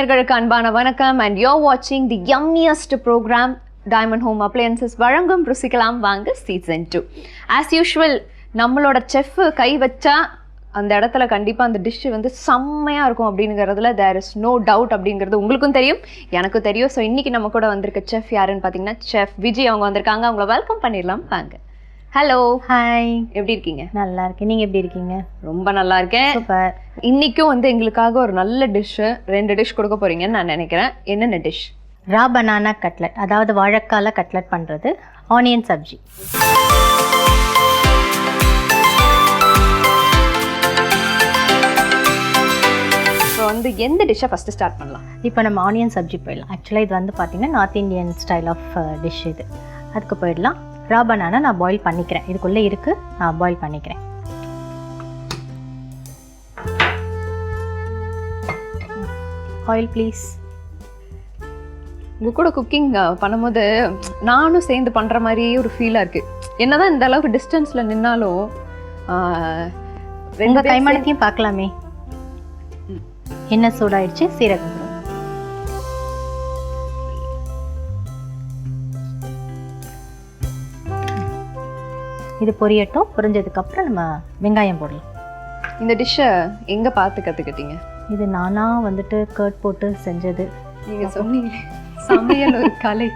நேர்களுக்கு அன்பான வணக்கம் அண்ட் யோர் வாட்சிங் the yummiest program diamond home appliances வழங்கும் ருசிக்கலாம் வாங்க சீசன் டூ ஆஸ் யூஷுவல் நம்மளோட செஃப் கை வச்சா அந்த இடத்துல கண்டிப்பாக அந்த டிஷ்ஷு வந்து செம்மையாக இருக்கும் அப்படிங்கிறதுல தேர் இஸ் நோ டவுட் அப்படிங்கிறது உங்களுக்கும் தெரியும் எனக்கும் தெரியும். ஸோ இன்னைக்கு நம்ம கூட வந்திருக்க செஃப் யாருன்னு பார்த்தீங்கன்னா செஃப் விஜய். அவங்க வந்திருக்காங்க. அவங்கள வெல்கம் பண்ணிடலாம். வாங்க. ஹலோ ஹாய் எப்படி இருக்கீங்க? நல்லா இருக்கேன். நீங்க எப்படி இருக்கீங்க? ரொம்ப நல்லா இருக்கேன். சூப்பர் இன்னைக்கும் வந்து எங்களுக்காக ஒரு நல்ல டிஷ்ஷு ரெண்டு டிஷ் கொடுக்க போறீங்கன்னு நான் நினைக்கிறேன். என்னென்ன டிஷ் ரா பனானா கட்லட் அதாவது வாழைக்கால கட்லட் பண்றது. ஆனியன் சப்ஜி. ஸோ வந்து எந்த டிஷ்ஷை ஃபஸ்ட்டு ஸ்டார்ட் பண்ணலாம்? இப்போ நம்ம ஆனியன் சப்ஜி போயிடலாம். ஆக்சுவலாக இது வந்து பார்த்தீங்கன்னா north Indian style of dish இது. அதுக்கு போயிடலாம். ரா பனானா நான் பாயில் பண்ணிக்கிறேன். இதுக்குள்ளே இருக்கு நான் பாயில் பண்ணிக்கிறேன். ஆயில் ப்ளீஸ் உங்க கூட குக்கிங் பண்ணும்போது நானும் சேர்ந்து பண்ற மாதிரியே ஒரு ஃபீலாக இருக்கு. என்னதான் இந்த அளவுக்கு டிஸ்டன்ஸ்ல நின்னாலும் ரெண்டு உங்கள் கைமணத்தையும் பார்க்கலாமே. எண்ணெய் சூடாயிடுச்சு? சீரகம். இது பொரியட்டும் பொரிஞ்சதுக்கப்புறம் நம்ம வெங்காயம் போடலாம். இந்த டிஷ்ஷை எங்க பார்த்து கத்துக்கிட்டீங்க? இது நானா வந்துட்டு கர்ட் போட்டு செஞ்சது. நீங்க சொன்னீங்க. சமையல் ஒரு கலை.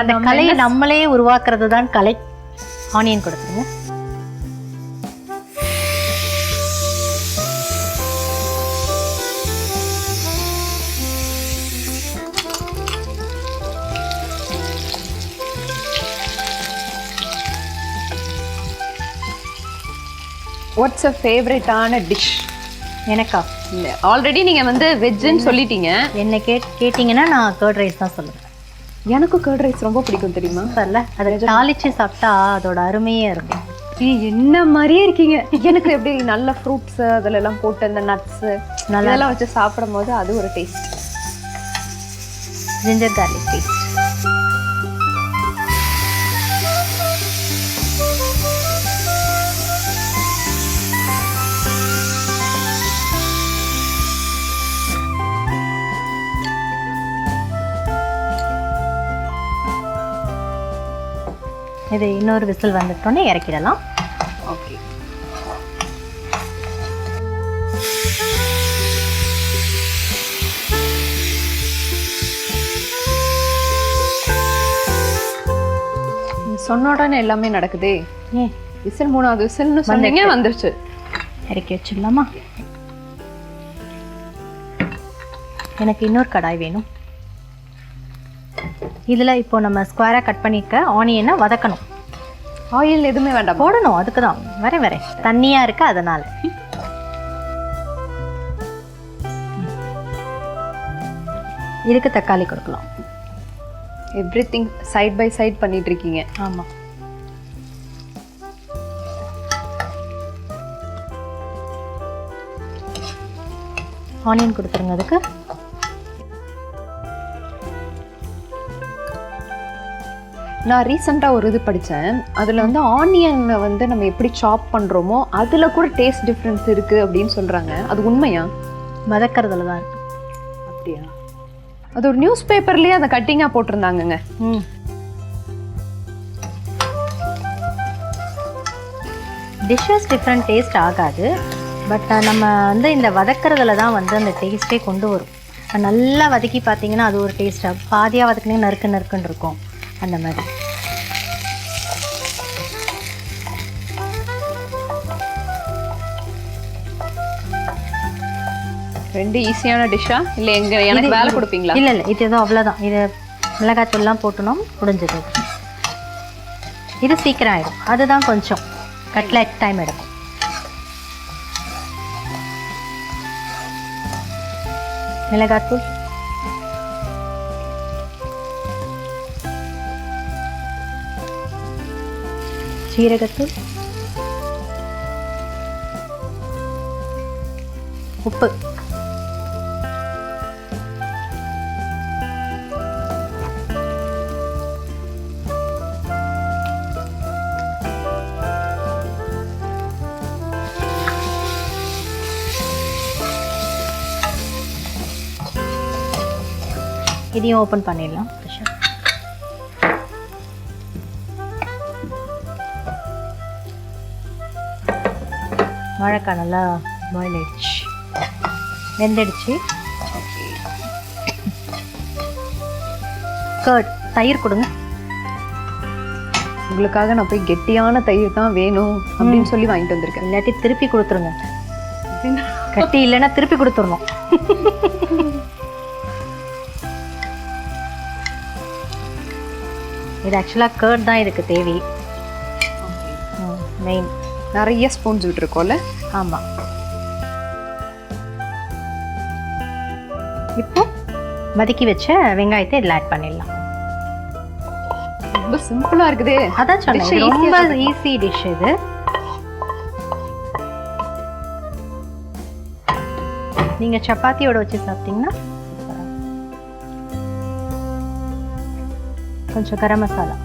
அந்த கலையை நம்மளே உருவாக்குறது தான் கலை. ஆனியன் கொடுத்துருங்க. வாட்ஸ் அ ஃபேவரட்டான டிஷ் எனக்கா? இல்லை ஆல்ரெடி நீங்க வந்து வெஜ்ஜுன்னு சொல்லிட்டீங்க. என்ன கேட் கேட்டிங்கன்னா நான் கர்ட் ரைஸ் தான் சொல்லுவேன். எனக்கும் கர்ட் ரைஸ் ரொம்ப பிடிக்கும் தெரியுமா? சூப்பர்ல அதை தாளிச்சு சாப்பிட்டா அதோட அருமையே இருக்கும். என்ன மாதிரியே இருக்கீங்க? எனக்கு எப்படி நல்ல ஃப்ரூட்ஸ் அதுல எல்லாம் போட்டு அந்த நட்ஸ் நல்லா வச்சு சாப்பிடும் போது அது ஒரு டேஸ்ட் ஜிஞ்சர் கார்லிக் பேஸ்ட் இது இன்னொரு விசில் வந்துட்டோன்னே இறக்கிடலாம். ஓகே. சொன்ன உடனே எல்லாமே நடக்குதே. ஏன் விசில் மூணாவது விசில்னு சொன்னீங்க வந்துருச்சு. இறக்கி வச்சிடலாமா? எனக்கு இன்னொரு கடாய் வேணும். இதில் இப்போ நம்ம ஸ்கொயராக கட் பண்ணிக்க ஆனியனை வதக்கணும். ஆயில் எதுவுமே வேண்டாம்? போடணும் அதுக்கு தான் வரேன் வரேன். தண்ணியாக இருக்கு அதனால். இதுக்கு தக்காளி கொடுக்கலாம். Everything side by side பண்ணிட்டு இருக்கீங்க. ஆமாம் ஆனியன் கொடுத்துருங்க அதுக்கு. நான் ரீசெண்டாக ஒரு இது படித்தேன் அதில் வந்து ஆனியனை வந்து நம்ம எப்படி சாப் பண்ணுறோமோ அதில் கூட டேஸ்ட் டிஃப்ரென்ஸ் இருக்குது அப்படின்னு சொல்கிறாங்க அது உண்மையா? வதக்கறதுல தான் அப்படியா? அது ஒரு நியூஸ் பேப்பர்லேயே அதை கட்டிங்காக போட்டிருந்தாங்கங்க. ம். டிஷ்ஷஸ் டிஃப்ரெண்ட் டேஸ்ட் ஆகாது. பட் நம்ம வந்து இந்த வதக்கறதுல தான் வந்து அந்த டேஸ்ட்டே கொண்டு வரும். நல்லா வதக்கி பார்த்தீங்கன்னா அது ஒரு டேஸ்ட்டாக பாதியாக வதக்குனீங்க நறுக்கு நறுக்குன்னு இருக்கும். அந்த மாதிரி. ரெண்டு ஈஸியான டிஷ்ஷா இல்லை எங்க எனக்கு வேலை கொடுப்பீங்களா? இல்லை இல்லை இது ஏதோ அவ்வளோதான் இது மிளகாத்தூள்லாம் போட்டணும் முடிஞ்சது. இது சீக்கிரம் ஆயிடும். அதுதான் கொஞ்சம். கட்லெட் டைம் எடுக்கும். மிளகாத்தூள் சீரகத்தூள் உப்பு. இதையும் ஓப்பன் பண்ணிடலாம். வாழைக்காய் நல்லா பாயில் ஆயிடுச்சு. வெந்துடுச்சு. கர்ட் தயிர் கொடுங்க. உங்களுக்காக நான் போய் கெட்டியான தயிர் தான் வேணும் அப்படின்னு சொல்லி வாங்கிட்டு வந்திருக்கேன். இல்லாட்டி திருப்பி கொடுத்துருங்க. கட்டி இல்லைன்னா திருப்பி கொடுத்துடணும் இது ஆக்சுவலாக கர்ட் தான் இதுக்கு தேவை. மெயின் நிறைய ஸ்பூன்ஸ் விட்டுருக்கோம்ல? ஆமாம் இப்போ வதக்கி வச்ச வெங்காயத்தை இதில் ஆட் பண்ணிடலாம். ரொம்ப சிம்பிளா இருக்குதே. அதான் சொன்னேன் ரொம்ப ஈஸி டிஷ் இது. நீங்கள் சப்பாத்தியோட வச்சு சாப்பிட்டீங்கன்னா கொஞ்சம் கரம் மசாலா.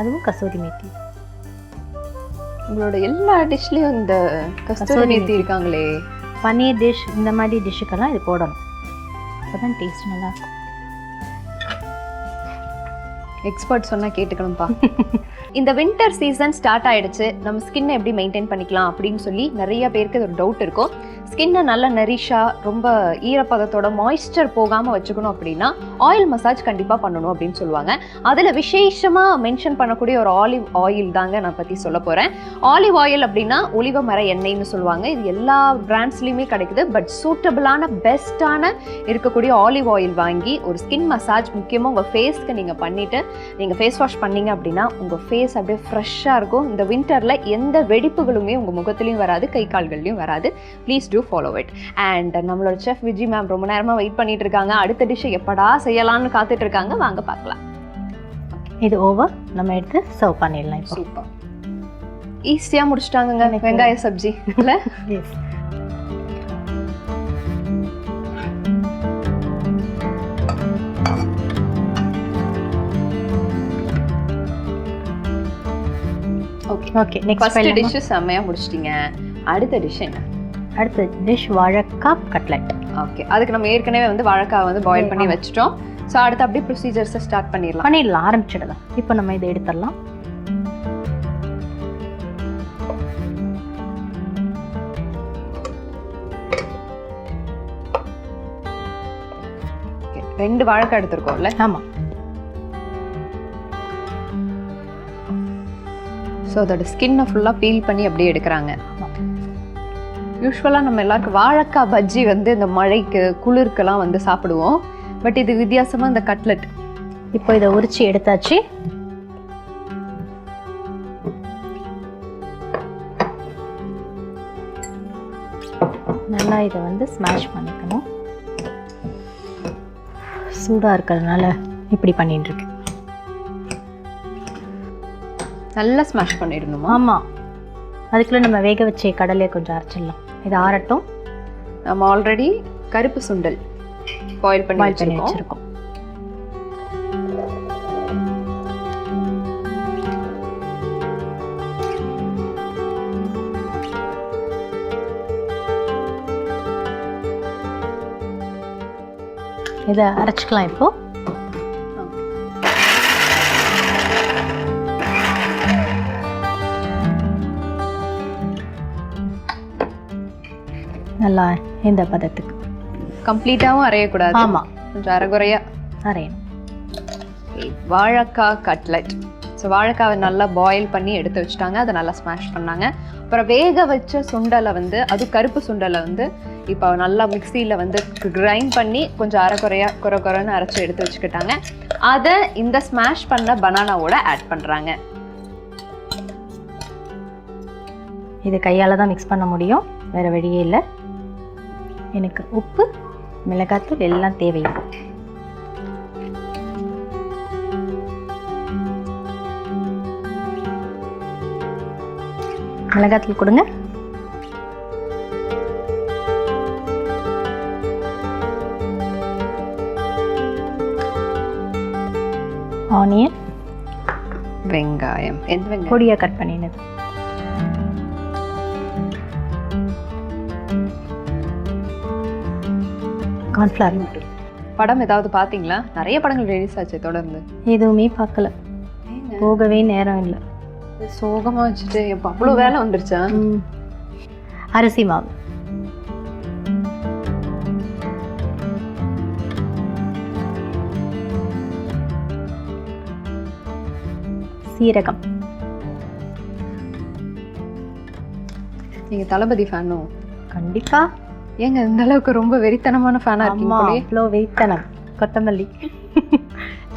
அதுவும் கசூரி மேத்தி. உங்களோட எல்லா டிஷ்லயும் இந்த கஸ்தூரி மேத்தி. இருக்காங்களே. பன்னீர் டிஷ் இந்த மாதிரி டிஷ்ஷுக்கெல்லாம் இது போடணும். அப்பதான் டேஸ்ட் நல்லா இருக்கும் எக்ஸ்பர்ட் சொன்னா கேட்டுக்கணும்ப்பா இந்த வின்டர் சீசன் ஸ்டார்ட் ஆயிடுச்சு. நம்ம ஸ்கின்னை எப்படி மெயின்டைன் பண்ணிக்கலாம் அப்படின்னு சொல்லி நிறைய பேருக்கு ஒரு டவுட் இருக்கும். ஸ்கின்னை நல்லா நரிஷா ரொம்ப ஈரப்பதத்தோட மாய்ஸ்சர் போகாம வச்சுக்கணும் அப்படின்னா ஆயில் மசாஜ் கண்டிப்பா பண்ணணும் அப்படின்னு சொல்லுவாங்க. அதுல விசேஷமா மென்ஷன் பண்ணக்கூடிய ஒரு ஆலிவ் ஆயில் தாங்க நான் பத்தி சொல்ல போறேன். ஆலிவ் ஆயில் அப்படின்னா ஒலிவ மர எண்ணெய்னு சொல்லுவாங்க. இது எல்லா பிராண்ட்ஸ்லயுமே கிடைக்குது. பட் சூட்டபிளான பெஸ்ட்டான இருக்கக்கூடிய ஆலிவ் ஆயில் வாங்கி ஒரு ஸ்கின் மசாஜ் முக்கியமாக உங்கள் ஃபேஸ்க்கு நீங்கள் பண்ணிவிட்டு நீங்கள் ஃபேஸ் வாஷ் பண்ணீங்க அப்படின்னா உங்கள் ஃபேஸ் அப்படியே ஃப்ரெஷ்ஷாக இருக்கும். இந்த வின்டரில் எந்த வெடிப்புகளுமே உங்கள் முகத்துலையும் வராது கை கால்கள்லையும் வராது. Please do follow it and நம்மளோட செஃப் விஜி மேம் ரொம்ப நேரமாக வெயிட் பண்ணிட்டு இருக்காங்க. அடுத்த டிஷ்ஷை எப்படா செய்யலாம்னு காத்துட்டு இருக்காங்க. வாங்க பார்க்கலாம். இது ஓவர் நம்ம எடுத்து சர்வ் பண்ணிடலாம் சூப்பர் ஈஸியாக முடிச்சிட்டாங்கங்க. எனக்கு- வெங்காய சப்ஜி. இல்லை? ஓகே நெக்ஸ்ட் டிஷ்ஷு செம்மையாக முடிச்சிட்டீங்க. அடுத்த டிஷ் என்ன? அடுத்து டிஷ் வாழைக்காய் கட்லெட் ஓகே அதுக்கு நம்ம ஏற்கனவே வந்து வாழைக்காய் வந்து பாயில் பண்ணி. வச்சுட்டோம். ஸோ அடுத்து அப்படியே ப்ரொசீஜர்ஸை ஸ்டார்ட் பண்ணிடலாம். பண்ணிடலாம் ஆரம்பிச்சிடலாம். இப்போ நம்ம இதை எடுத்துடலாம். ரெண்டு வாழைக்காய் எடுத்திருக்கோம்ல? ஆமாம் ஸோ அதோட ஸ்கின்னை ஃபுல்லாக பீல் பண்ணி அப்படியே எடுக்கிறாங்க. யூஸ்வலாக நம்ம எல்லாருக்கும் வாழைக்காய் பஜ்ஜி வந்து இந்த மழைக்கு குளிருக்கெல்லாம் வந்து சாப்பிடுவோம். பட் இது வித்தியாசமாக இந்த கட்லெட் இப்போ இதை உரிச்சு எடுத்தாச்சு. நல்லா இதை வந்து ஸ்மாஷ் பண்ணிக்கணும். சூடாக இருக்கிறதுனால இப்படி பண்ணிட்டுருக்கு நல்லா ஸ்மாஷ் பண்ணிடணுமா? ஆமாம் அதுக்குள்ளே நம்ம வேக வச்ச கடலையை கொஞ்சம் அரைச்சிடலாம். இது ஆறட்டும். நம்ம ஆல்ரெடி கருப்பு சுண்டல் பாயில் பண்ணி வச்சிருக்கோம். இதை அரைச்சிக்கலாம் இப்போ. நல்லா இந்த பதத்துக்கு. கம்ப்ளீட்டாகவும் அரையக்கூடாது. ஆமாம் கொஞ்சம் அரைகுறையா. அரையணும். வாழைக்காய் கட்லெட் ஸோ வாழைக்காவை நல்லா பாயில் பண்ணி எடுத்து வச்சுட்டாங்க. அதை நல்லா ஸ்மாஷ் பண்ணாங்க. அப்புறம் வேக வச்ச சுண்டலை வந்து அது கருப்பு சுண்டலை வந்து இப்போ நல்லா மிக்சியில் வந்து கிரைண்ட் பண்ணி கொஞ்சம் அரைக்குறையா குறை குறைன்னு அரைச்சி எடுத்து வச்சுக்கிட்டாங்க. அதை இந்த ஸ்மாஷ் பண்ண பனானாவோட ஆட் பண்ணுறாங்க இது கையால் தான் மிக்ஸ் பண்ண முடியும். வேறு வழியே இல்லை. எனக்கு உப்பு மிளகாத்தூள் எல்லாம் தேவை மிளகாத்தூள் கொடுங்க. ஆனியன் வெங்காயம். எந்த வெங்காயம்? பொடியாக கட் பண்ணினது. கார்ன்ஃப்ளவர் படம் ஏதாவது பாத்தீங்களா நிறைய படங்கள் ரிலீஸ் ஆச்சு தொடர்ந்து. எதுவுமே பார்க்கல. போகவே நேரம் இல்லை. சோகமா வச்சுட்டு எப்ப அவ்வளவு வேலை வந்துருச்சா? அரிசி மாவு. சீரகம். நீங்க தளபதி ஃபேனோ கண்டிப்பா. ஏங்க இந்த அளவுக்கு ரொம்ப வெறித்தனமான ஃபேனா இருக்கீங்க. அவ்வளோ வெயித்தனம் கொத்தமல்லி.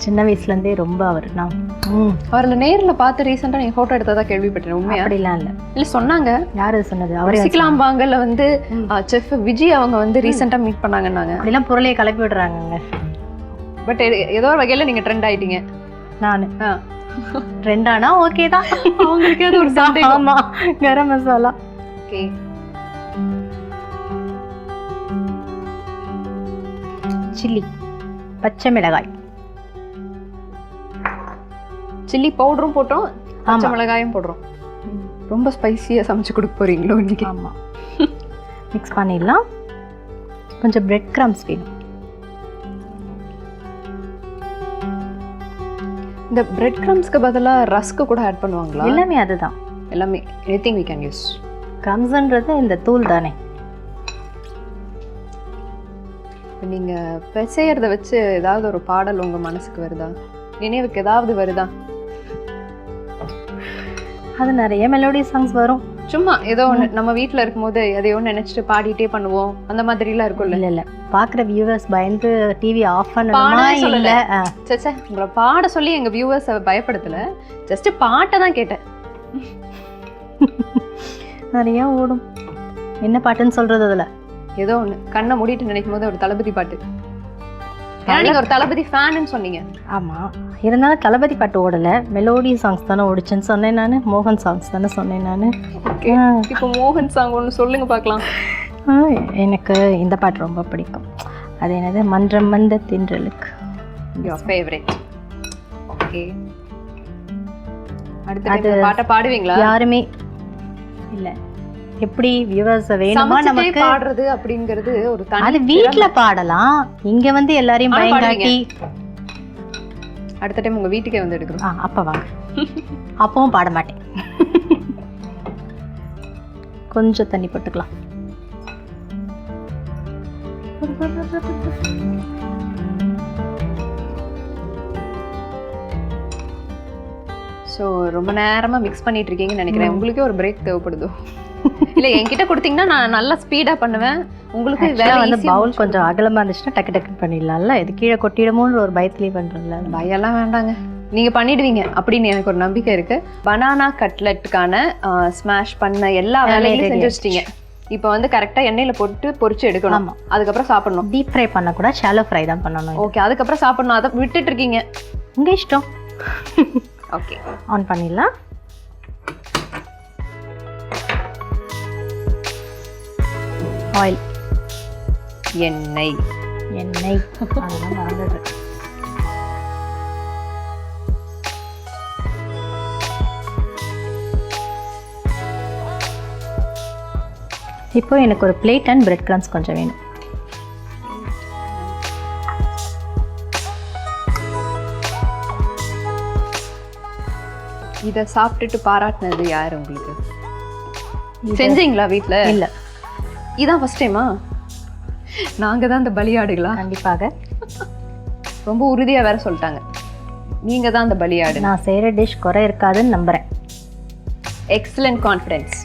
சின்ன வயசுலேருந்தே ரொம்ப அவர் நான் ம். அவர்ல நேர்ல பார்த்து ரீசெண்டா நீங்க போட்டோ எடுத்ததா கேள்விப்பட்டேன் உண்மையா? அப்படிலாம் இல்லை. இல்ல சொன்னாங்க. யார் சொன்னது? அவரே வந்து சிக்கலாம் பாங்கல்ல வந்து. செஃப் விஜய் அவங்க வந்து ரீசெண்டா மீட் பண்ணாங்கன்னாங்க. அப்படிலாம் பொருளையை கிளப்பி விடுறாங்கங்க. பட் ஏதோ ஒரு வகையில நீங்க ட்ரெண்ட் ஆயிட்டீங்க. நான். ஆ. ட்ரெண்டானா ஓகே தான். அவங்களுக்கு அது ஒரு சந்தேகம் ஆமா கரம் மசாலா. ஓகே சில்லி பச்சை மிளகாய். சில்லி பவுடரும் போட்டோம் பச்சை. மிளகாயும் போடுறோம். ரொம்ப ஸ்பைசியா சமைச்சு கொடுக்க போறீங்களோ இன்னைக்கு? ஆமா. மிக்ஸ் பண்ணிடலாம். கொஞ்சம் பிரெட் கிரம்ஸ் வேணும். இந்த பிரெட் கிரம்ஸ்க்கு பதிலா ரஸ்க் கூட ஆட் பண்ணுவாங்களா? எல்லாமே அதுதான். எல்லாமே எனிதிங் we கேன் யூஸ் கிரம்ஸ்ன்றது இந்த தூள் தானே இப்போ நீங்க பிசையறத வச்சு ஏதாவது ஒரு பாடல் உங்க மனசுக்கு வருதா? நினைவுக்கு ஏதாவது வருதா? அது நிறைய மெலோடி சாங்ஸ் வரும். சும்மா ஏதோ ஒண்ணு நம்ம வீட்ல இருக்கும்போது எதையோ நினைச்சிட்டு பாடிட்டே பண்ணுவோம். அந்த மாதிரிலாம் இருக்கும்ல? இல்ல இல்ல. பாக்குற வியூவர்ஸ் பயந்து டிவி ஆஃப் பண்ணணுமா. இல்ல சச்சா உங்களை பாட சொல்லி எங்க வியூவர்ஸ் பயப்படுத்தல. ஜஸ்ட் பாட்டை தான் கேட்டேன். நிறைய ஓடும். என்ன பாட்டுன்னு சொல்றது அதுல? ஏதோ ஒண்ணு கண்ணை மூடிட்டு நினைக்கும் போது ஒரு தளபதி பாட்டு. ஏன்னா நீங்க ஒரு தளபதி ஃபேன்னு சொன்னீங்க. ஆமா. இருந்தாலும் தளபதி பாட்டு ஓடல. மெலோடி சாங்ஸ் தானே ஓடிச்சுன்னு சொன்னேன் நானு. மோகன் சாங்ஸ் தானே சொன்னேன் நானு. இப்போ மோகன் சாங் ஒன்று சொல்லுங்க பார்க்கலாம் எனக்கு இந்த பாட்டு ரொம்ப பிடிக்கும். அது என்னது? மன்றம் வந்த தின்றலுக்கு. Your favourite okay. அடுத்து பாட்டை பாடுவீங்களா? யாருமே இல்ல. எப்படி வியூவர்ஸ் வேணுமா நமக்கு பாடுறது அப்படிங்கிறது ஒரு அது வீட்ல பாடலாம். இங்க வந்து எல்லாரையும் பயங்காட்டி. அடுத்த டைம் உங்க வீட்டுக்கே வந்து எடுக்கிறோம் ஆ அப்ப வாங்க. அப்பவும் பாட மாட்டேன். கொஞ்சம் தண்ணி போட்டுக்கலாம். ஸோ ரொம்ப நேரமா மிக்ஸ் பண்ணிட்டு இருக்கீங்கன்னு நினைக்கிறேன். உங்களுக்கே ஒரு பிரேக் தேவைப்படுதோ? இல்ல என்கிட்ட கொடுத்தீங்கன்னா நான் நல்லா ஸ்பீடா பண்ணுவேன். உங்களுக்கு வேற வந்து பவுல் கொஞ்சம் அகலமா இருந்துச்சுன்னா டக்கு டக்கு பண்ணிடலாம்ல? இது கீழே கொட்டிடுமோன்னு ஒரு பயத்திலேயே பண்றோம்ல? பயம்லாம் வேண்டாங்க. நீங்க பண்ணிடுவீங்க அப்படின்னு எனக்கு ஒரு நம்பிக்கை இருக்கு. பனானா கட்லெட்டுக்கான ஸ்மாஷ் பண்ண எல்லா வேலையும் செஞ்சு வச்சிட்டீங்க. இப்போ வந்து கரெக்டா எண்ணெயில போட்டு பொரிச்சு எடுக்கணும். அதுக்கப்புறம் சாப்பிடணும். டீப் ஃப்ரை பண்ணக்கூட ஷாலோ ஃப்ரை தான் பண்ணணும் ஓகே அதுக்கப்புறம் சாப்பிடணும். அதை விட்டுட்டு இருக்கீங்க. உங்க இஷ்டம். ஓகே ஆன் பண்ணிடலாம். ஆயில். எண்ணெய். எண்ணெய். அதெல்லாம் மறந்துடுது இப்போ எனக்கு ஒரு பிளேட் அண்ட் பிரெட் கிரம்ஸ் கொஞ்சம் வேணும். இத சாப்பிட்டுட்டு பாராட்டினது யார் உங்களுக்கு? செஞ்சீங்களா வீட்ல? இல்ல. இதான் ஃபர்ஸ்ட் டைமா நாங்க தான் இந்த பலியாடுகளா? கண்டிப்பாக. ரொம்ப உறுதியா வேற சொல்லிட்டாங்க. நீங்க தான் அந்த பலியாடு. நான் செய்கிற டிஷ் குறை இருக்காதுன்னு நம்புறேன். எக்ஸலண்ட் கான்ஃபிடென்ஸ்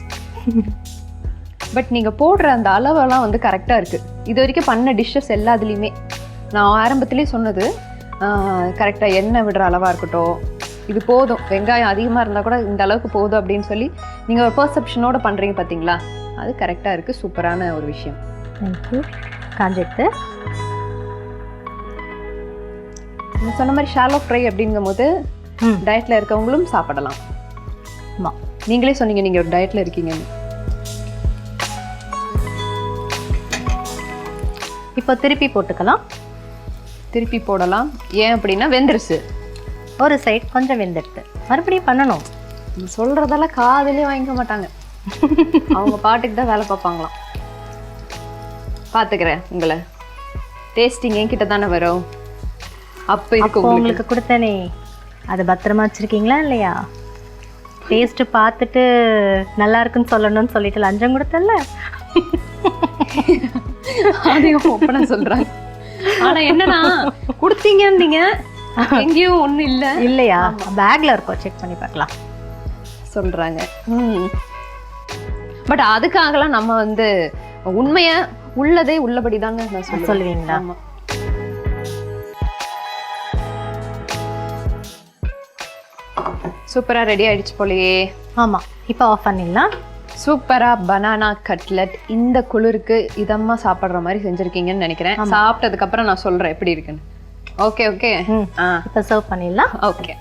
பட் நீங்க போடுற அந்த அளவெல்லாம் வந்து கரெக்டா இருக்கு. இது வரைக்கும் பண்ண டிஷ்ஷஸ் எல்லாத்துலேயுமே நான் ஆரம்பத்திலே சொன்னது கரெக்டா எண்ணெய் விடுற அளவா இருக்கட்டும். இது போதும். வெங்காயம் அதிகமா இருந்தா கூட இந்த அளவுக்கு போதும் அப்படின்னு சொல்லி நீங்க ஒரு பெர்செப்ஷனோட பண்றீங்க பாத்தீங்களா? அது கரெக்டா இருக்கு சூப்பரான ஒரு விஷயம். தேங்க்யூ காஞ்செடுத்து நீங்க சொன்ன மாதிரி ஷாலோ ஃப்ரை அப்படிங்கும்போது ம். டயட்ல இருக்கவங்களும் சாப்பிடலாம். ஆமாம் நீங்களே சொன்னீங்க நீங்க ஒரு டயட்ல இருக்கீங்கன்னு. இப்போ திருப்பி போட்டுக்கலாம். திருப்பி போடலாம். ஏன் அப்படின்னா வெந்துருச்சு. ஒரு சைடு கொஞ்சம் வெந்துடுது. மறுபடியும் பண்ணணும். நீ சொல்றதெல்லாம் காதுலயே வாங்கிக்க மாட்டாங்க. அவங்க பாட்டுக்கு தான் வேலை பார்ப்பாங்களாம். பாத்துக்கிறேன் உங்களை. டேஸ்டிங் என்கிட்ட தானே வரும். அப்போ அப்போ உங்களுக்கு. கொடுத்தனே. அதை பத்திரமா வச்சிருக்கீங்களா இல்லையா? டேஸ்ட் பார்த்துட்டு நல்லா இருக்குன்னு சொல்லணும்னு சொல்லிட்டு லஞ்சம் கொடுத்தல அதையும் ஒப்பனை சொல்றாங்க ஆனா என்னன்னா கொடுத்தீங்கன்னீங்க எங்கேயும் ஒண்ணும் இல்ல. இல்லையா? பேக்ல இருக்கோம் செக் பண்ணி பார்க்கலாம். சொல்றாங்க. பட் அதுக்காகலாம் நம்ம வந்து உண்மைய உள்ளதே உள்ளபடி தாங்க நான் சொல்லுவீங்களா? ஆமா. சூப்பரா ரெடி ஆயிடுச்சு போலயே. ஆமா. இப்போ ஆஃப் பண்ணிடலாம். சூப்பரா பனானா கட்லட் இந்த குளிருக்கு இதமா சாப்பிடுற மாதிரி செஞ்சிருக்கீங்கன்னு நினைக்கிறேன். சாப்பிட்டதுக்கு அப்புறம் நான் சொல்றேன் எப்படி இருக்குன்னு. Okay okay. ஆ. இப்போ சர்வ் பண்ணிடலாம். ஓகே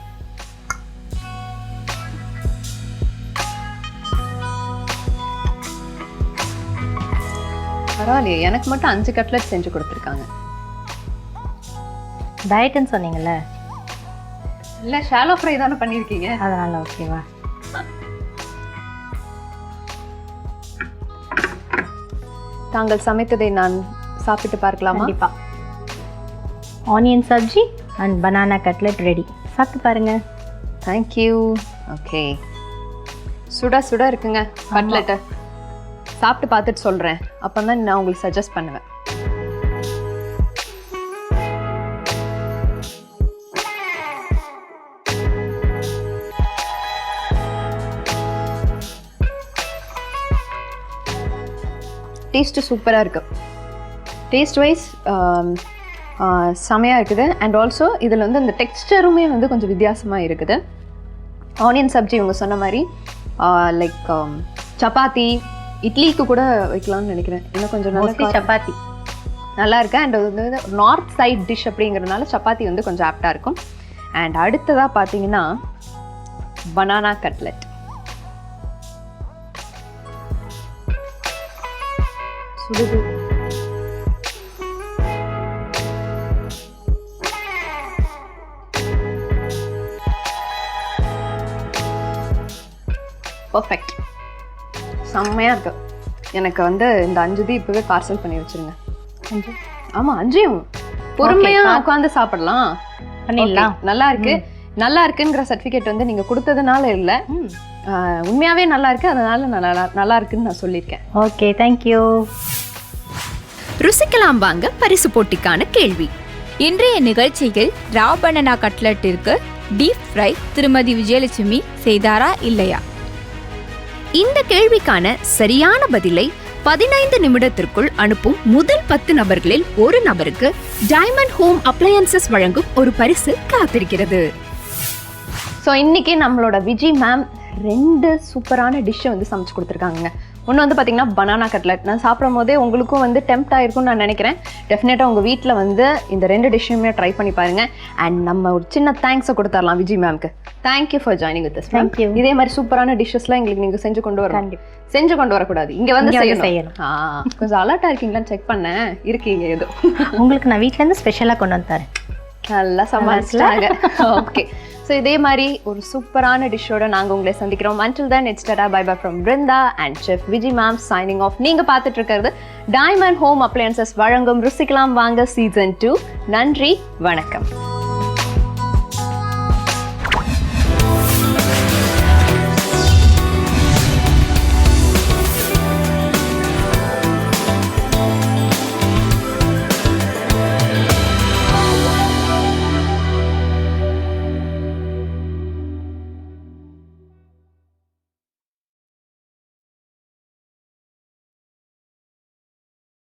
பரவாயில்லையே. எனக்கு மட்டும் அஞ்சு கட்லட் செஞ்சு கொடுத்துருக்காங்க. டயட்னு சொன்னீங்கல்ல? இல்ல ஷாலோ ஃப்ரை தானே பண்ணிருக்கீங்க? அதனால ஓகேவா தாங்கள் சமைத்ததை நான் சாப்பிட்டு பார்க்கலாமா? கண்டிப்பா. Onion sabzi and banana cutlet ready சாப்பிட்டு பாருங்க. தேங்க்யூ ஓகே சுட சுட இருக்குங்க கட்லெட்டு சாப்பிட்டு பார்த்துட்டு சொல்கிறேன் அப்போ தான் நான் உங்களுக்கு சஜஸ்ட் பண்ணுவேன். டேஸ்ட்டு சூப்பராக இருக்குது டேஸ்ட் வைஸ் செமையாக இருக்குது. அண்ட் ஆல்சோ இதில் வந்து அந்த டெக்ஸ்டருமே வந்து கொஞ்சம் வித்தியாசமாக இருக்குது. ஆனியன் சப்ஜி இவங்க சொன்ன மாதிரி லைக் சப்பாத்தி இட்லிக்கு கூட வைக்கலாம்னு நினைக்கிறேன். இன்னும் கொஞ்சம் நல்லா சப்பாத்தி. நல்லா இருக்கு. அண்ட் வந்து நார்த் சைட் டிஷ் அப்படிங்கிறதுனால சப்பாத்தி வந்து கொஞ்சம் ஆப்டாக இருக்கும். அண்ட் அடுத்ததாக பார்த்தீங்கன்னா பனானா கட்லெட் சுடுது. பர்ஃபெக்ட் செம்மையாக இருக்கு. எனக்கு வந்து இந்த அஞ்சு இது இப்போவே பார்சல் பண்ணி வச்சிருங்க. அஞ்சு? ஆமா அஞ்சையும் பொறுமையா உட்காந்து சாப்பிடலாம். பண்ணிடலாம். நல்லா இருக்கு. நல்லா இருக்குங்கிற சர்டிபிகேட் வந்து நீங்க கொடுத்ததுனால இல்ல. உண்மையாவே நல்லா இருக்கு. அதனால நான் நல்லா நல்லா இருக்குன்னு நான் சொல்லியிருக்கேன். ஓகே தேங்க்யூ ருசிக்கலாம் வாங்க பரிசு போட்டிக்கான கேள்வி. இன்றைய நிகழ்ச்சியில் ரா பனானா கட்லட்டிற்கு டீப் ஃப்ரை திருமதி விஜயலட்சுமி செய்தாரா இல்லையா? இந்த கேள்விக்கான சரியான பதிலை பதினைந்து நிமிடத்திற்குள் அனுப்பும் முதல் பத்து நபர்களில் ஒரு நபருக்கு டைமண்ட் ஹோம் அப்ளையன்சஸ் வழங்கும் ஒரு பரிசு காத்திருக்கிறது. ஸோ இன்னைக்கு நம்மளோட விஜய் மேம் ரெண்டு சூப்பரான டிஷ்ஷை வந்து சமைச்சு கொடுத்துருக்காங்க ஒன்று வந்து பார்த்தீங்கன்னா பனானா கட்லட் நான் சாப்பிடும் போதே உங்களுக்கும் வந்து டெம்ட் ஆயிருக்கும்னு நான் நினைக்கிறேன். டெஃபினட்டாக உங்கள் வீட்டில் வந்து இந்த ரெண்டு டிஷ்ஷுமே ட்ரை பண்ணி பாருங்க. அண்ட் நம்ம ஒரு சின்ன தேங்க்ஸை கொடுத்துடலாம் Viji மேம்க்கு thank you for joining with this you. இதே மாதிரி சூப்பரான டிஷ்ஷஸ்லாம் எங்களுக்கு நீங்கள் செஞ்சு கொண்டு வரணும். செஞ்சு கொண்டு வரக்கூடாது. இங்க வந்து செய்யணும். கொஞ்சம் அலர்ட்டா இருக்கீங்களான்னு செக் பண்ணேன். இருக்கீங்க ஏதோ. உங்களுக்கு நான் வீட்ல இருந்து ஸ்பெஷலா கொண்டு வந்து தரேன். நல்லா சமாளிச்சிட்டாங்க. ஓகே ஸோ இதே மாதிரி ஒரு சூப்பரான டிஷ்ஷோட நாங்கள் உங்களை சந்திக்கிறோம். Until then it's tata bye bye from Brinda and chef Viji ma'am signing off நீங்கள் பார்த்துட்டு இருக்கிறது டைமண்ட் ஹோம் அப்ளையன்சஸ் வழங்கும் ருசிக்கலாம் வாங்க சீசன் டூ நன்றி வணக்கம்.